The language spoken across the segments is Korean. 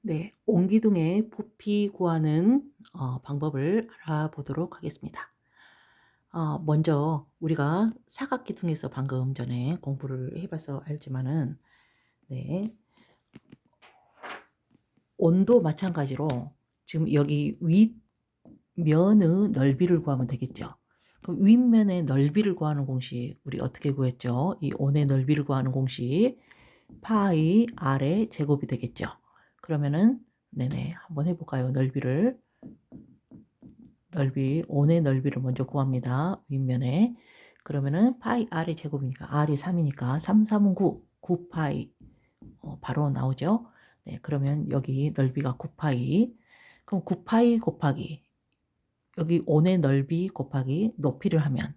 네, 옹기둥의 부피 구하는 어, 방법을 알아보도록 하겠습니다. 어, 먼저 우리가 사각기둥에서 방금 전에 공부를 해봐서 알지만은 네, 온도 마찬가지로 지금 여기 윗면의 넓이를 구하면 되겠죠. 그럼 윗면의 넓이를 구하는 공식 우리 어떻게 구했죠? 이 온의 넓이를 구하는 공식 파이 r의 제곱이 되겠죠. 그러면은 네네 한번 해볼까요? 넓이를 넓이 온의 넓이를 먼저 구합니다. 윗면에 그러면은 파이 r의 제곱이니까 r이 3이니까 3, 3은 9, 9파이 어, 바로 나오죠. 네, 그러면 여기 넓이가 9파이 그럼 9파이 곱하기 여기 온의 넓이 곱하기 높이를 하면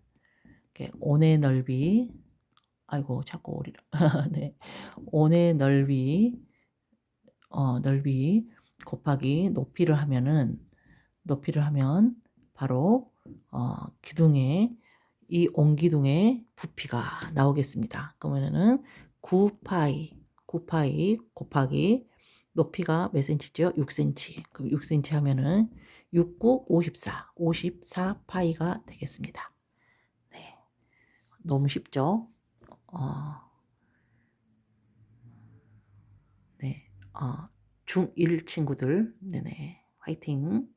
이렇게 온의 넓이 아이고 자꾸 오리라 네 온의 넓이 어, 넓이 곱하기 높이를 하면은 높이를 하면 바로 어, 기둥의 이 온기둥의 부피가 나오겠습니다. 그러면은 9파이 9파이 곱하기 높이가 몇 cm죠? 6cm. 그럼 6cm 하면은 69, 54, 54 파이가 되겠습니다. 네. 너무 쉽죠? 어, 중1 친구들, 네네, 화이팅!